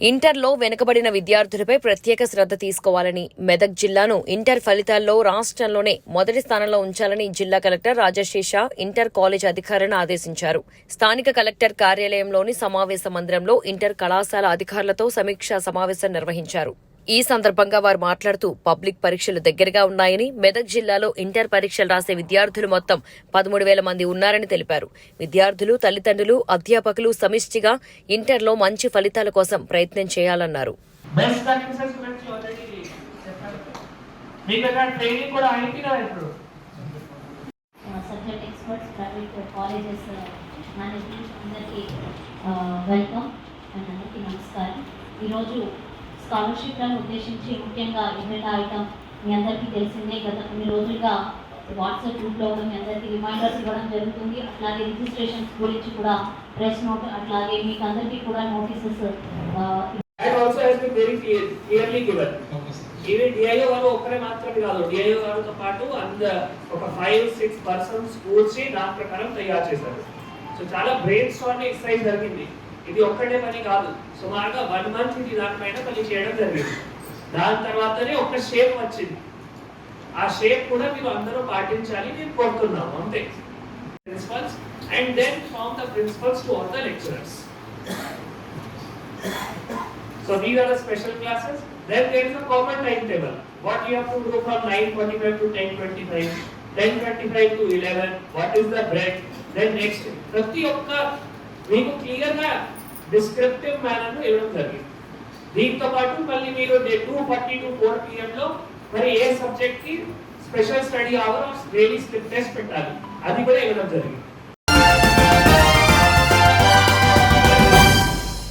ఇంటర్లో వెనుకబడిన విద్యార్థులపై ప్రత్యేక శ్రద్ధ తీసుకోవాలని మెదక్ జిల్లాను ఇంటర్ ఫలితాల్లో రాష్ట్రంలోనే మొదటి స్థానంలో ఉంచాలని జిల్లా కలెక్టర్ రాజశేష ఇంటర్ కాలేజ్ అధికారులను ఆదేశించారు. స్థానిక కలెక్టర్ కార్యాలయంలోని సమావేశ మందిరంలో ఇంటర్ కళాశాల అధికారులతో సమీక్షా సమావేశం నిర్వహించారు. ఈ సందర్భంగా వారు మాట్లాడుతూ పబ్లిక్ పరీక్షలు దగ్గరగా ఉన్నాయని మెదక్ జిల్లాలో ఇంటర్ పరీక్షలు రాసే విద్యార్థులు మొత్తం పదమూడు వేల మంది ఉన్నారని తెలిపారు. విద్యార్థులు తల్లిదండ్రులు అధ్యాపకులు సమిష్టిగా ఇంటర్లో మంచి ఫలితాల కోసం ప్రయత్నం చేయాలన్నారు. వెల్కమ్ అందరికీ నమస్కారం. ఈరోజు స్కాలర్షిప్లను ఉద్దేశించి ముఖ్యంగా ఎజెండా ఐటమ్ మీ అందరికీ తెలిసిందే. గత కొన్ని రోజులుగా వాట్సాప్ గ్రూప్లో మీ అందరికీ రిమైండర్స్ ఇవ్వడం జరుగుతుంది. అట్లాగే రిజిస్ట్రేషన్స్ గురించి కూడా ప్రెస్ నోట్ అట్లాగే మీకు అందరికీ కూడా notices and also he's been very clearly given ఇవి డిఐఓ గారు ఒక్కరే మాత్రమే కాదు డిఐఓ గారితో పాటు అంద ఒక ఫైవ్ సిక్స్ పర్సన్స్ కూర్చి దాని ప్రకారం తయారు చేశారు. సో చాలా బ్రెయిన్ స్టార్మింగ్ ఎక్సర్సైజ్ జరిగింది. ఇది ఒక్కటే పని కాదు సుమారుగా వన్ మంత్ ఇది దానిపైన పని చేయడం జరిగింది దాని తర్వాతనే ఒక షేప్ వచ్చింది ఆ షేప్ కూడా మీరు అందరూ పాటించాలి నేను కోరుతున్నాము అంతే principles and then form the principles to all the lecturers So these are the special classes. Then there is a common timetable. What you have to do from 9:45 to 10:25, 10:25 to 11. What is the break? Then next. ప్రతి ఒక్క మీకు clear గా descriptive మేనర్లో ఇవ్వడం జరిగింది. దీంతో పాటు మళ్ళీ మీరు టూ ఫార్టీ టు ఫోర్ పిఎంలో మరి ఏ సబ్జెక్ట్కి special study hour daily slip test పెట్టాలి అది కూడా ఇవ్వడం జరిగింది.